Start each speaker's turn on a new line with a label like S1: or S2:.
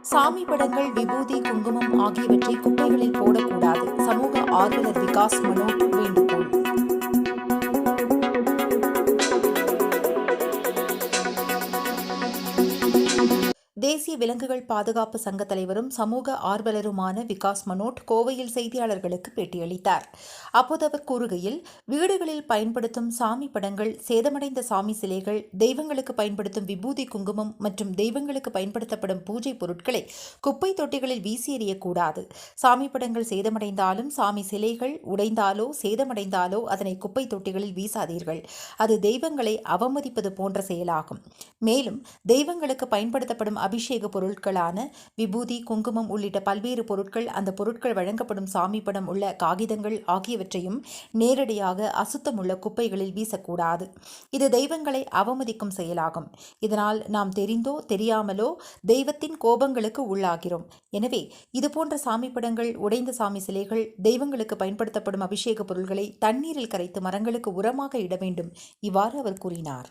S1: சாமி படங்கள் விபூதி குங்குமம் ஆகியவற்றை குப்பைகளில் போடக்கூடாது. சமூக ஆர்வலர் விகாஸ் மனோ வேண்டும் தேசிய விலங்குகள் பாதுகாப்பு சங்க தலைவரும் சமூக ஆர்வலருமான விகாஸ் மனோட் கோவையில் செய்தியாளர்களுக்கு பேட்டியளித்தார். அப்போது அவர் கூறுகையில் வீடுகளில் பயன்படுத்தும் சாமி படங்கள் சேதமடைந்த சாமி சிலைகள் தெய்வங்களுக்கு பயன்படுத்தும் விபூதி குங்குமம் மற்றும் தெய்வங்களுக்கு பயன்படுத்தப்படும் பூஜை பொருட்களை குப்பை தொட்டிகளில் வீசி எறியக்கூடாது. சாமி படங்கள் சேதமடைந்தாலும் சாமி சிலைகள் உடைந்தாலோ சேதமடைந்தாலோ அதனை குப்பை தொட்டிகளில் வீசாதீர்கள். அது தெய்வங்களை அவமதிப்பது போன்ற செயலாகும். மேலும் தெய்வங்களுக்கு பயன்படுத்தப்படும் அபிஷேக பொருட்களான விபூதி குங்குமம் உள்ளிட்ட பல்வேறு பொருட்கள் அந்த பொருட்கள் வழங்கப்படும் சாமி படம் உள்ள காகிதங்கள் ஆகியவற்றையும் நேரடியாக அசுத்தமுள்ள குப்பைகளில் வீசக்கூடாது. இது தெய்வங்களை அவமதிக்கும் செயலாகும். இதனால் நாம் தெரிந்தோ தெரியாமலோ தெய்வத்தின் கோபங்களுக்கு உள்ளாகிறோம். எனவே இதுபோன்ற சாமி படங்கள் உடைந்த சாமி சிலைகள் தெய்வங்களுக்கு பயன்படுத்தப்படும் அபிஷேக பொருட்களை தண்ணீரில் கரைத்து மரங்களுக்கு உரமாக இட வேண்டும். இவ்வாறு அவர் கூறினார்.